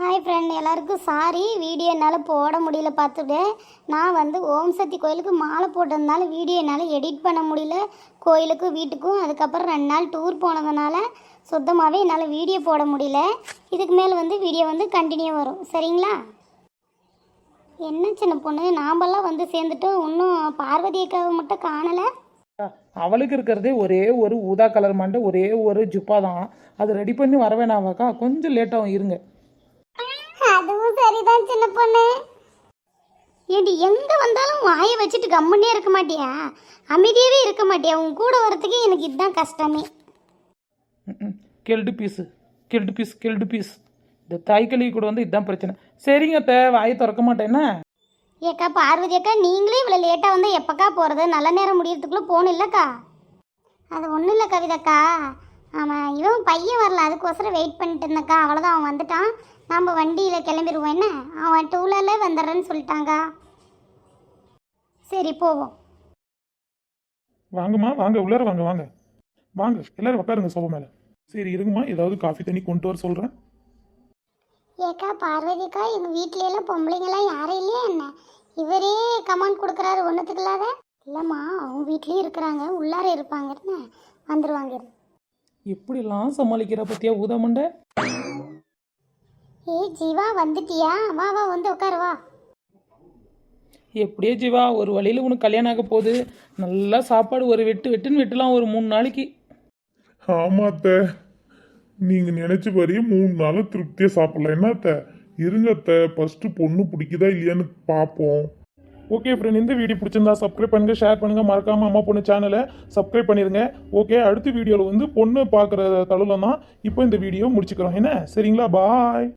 Hi friend எல்லாருக்கும் sorry video என்னால் போட முடியல பார்த்துட்டேன் நான் வந்து ஓம் சக்தி கோயிலுக்கு மாலை போட்டதுனால வீடியோ என்னால் எடிட் பண்ண முடியல. கோயிலுக்கும் வீட்டுக்கும் அதுக்கப்புறம் ரெண்டு நாள் டூர் போனதுனால சுத்தமாகவே என்னால் வீடியோ போட முடியல. இதுக்கு மேலே வந்து வீடியோ வந்து கண்டினியூ வரும். சரிங்களா? என்ன சின்ன பொண்ணு நாமெல்லாம் வந்து சேர்ந்துட்டோம் இன்னும் பார்வதி அக்காவை மட்டும் காணலை. அவளுக்கு இருக்கிறதே ஒரே ஒரு ஊதா கலர் மண்டை ஒரே ஒரு ஜுப்பா தான். அது ரெடி பண்ணி வரவேணாவாக்கா கொஞ்சம் லேட்டாகும் இருங்க. சரிதான் சின்ன பொண்ணு. ஏண்டி எங்க வந்தாலும் வாயை வச்சுட்டு கம்முன்னே இருக்க மாட்டியா? அமைதியாவே இருக்க மாட்டியா? உன் கூட வரதுக்கு எனக்கு இதுதான் கஷ்டமே. கெல்டு பீஸு கெல்டு பீஸ் கெல்டு பீஸ் இந்த தாய்க்கழி கூட வந்து இதுதான் பிரச்சனை. சரிங்க அத்தை வாயை திறக்க மாட்டேன்னா ஏக்கா பார்வதி அக்கா நீங்களே இவ்வளோ லேட்டாக வந்து எப்பக்கா போகிறது நல்ல நேரம் முடியறதுக்குள்ளே போகணும் இல்லைக்கா? அது ஒன்றும் இல்லை கவிதாக்கா. ஆமாம் இவன் பையன் வரல. அதுக்கோசரம் வெயிட் பண்ணிட்டு இருந்தக்கா அவ்வளோதான் அவன் வந்துட்டான். நம்ம வண்டியில் கிளம்பிடுவோம். என்ன? அவன் டூ வீலர்லேயே வந்துடுறேன்னு சொல்லிட்டாங்க. சரி போவோம். வாங்கம்மா வாங்க உள்ளார வாங்க வாங்க. வாங்க எல்லாரும் உட்காருங்க சோபா மேலே. சரி இருங்கம்மா ஏதாவது காஃபி தண்ணி கொண்டு வர சொல்கிறேன் ஏக்கா பார்வதிக்கா எங்கள் வீட்லலாம் பொம்பளைங்களாம் யாரும் இல்லையா என்ன? இவரே கமெண்ட் கொடுக்குறாரு ஒன்றுத்துக்கு இல்லாத. இல்லைம்மா அவங்க வீட்லேயும் இருக்கிறாங்க உள்ளார இருப்பாங்க. என்ன? வந்துடுவாங்க. எப்படிலாம் சமாளிக்கிற பத்தியா ஊதா மண்டை ஏய் ஜீவா வந்துட்டியா? வா வா வந்து உட்காரு வா. எப்படியே ஜீவா ஒரு வழியில் உனக்கு கல்யாணம் ஆக போகுது. நல்லா சாப்பாடு ஒரு வெட்டு வெட்டுன்னு வெட்டலாம் ஒரு மூணு நாளைக்கு. ஆமாத்த நீங்கள் நினச்ச வரையும் மூணு நாளும் திருப்தியாக சாப்பிடலாம். என்ன அத்தை? இருங்க அத்தை. ஃபஸ்ட்டு பொண்ணு பிடிக்குதா இல்லையான்னு பார்ப்போம். ஓகே ஃப்ரெண்ட் இந்த வீடியோ பிடிச்சிருந்தா சப்ஸ்கிரைப் பண்ணுங்க ஷேர் பண்ணுங்க மறக்காம அம்மா பொண்ணு சேனலை சப்ஸ்கிரைப் பண்ணிருங்க. ஓகே அடுத்த வீடியோவில் வந்து பொண்ணு பார்க்குற தழுவில் தான் இப்போ இந்த வீடியோ முடிச்சுக்கிறோம். என்ன? சரிங்களா? பாய்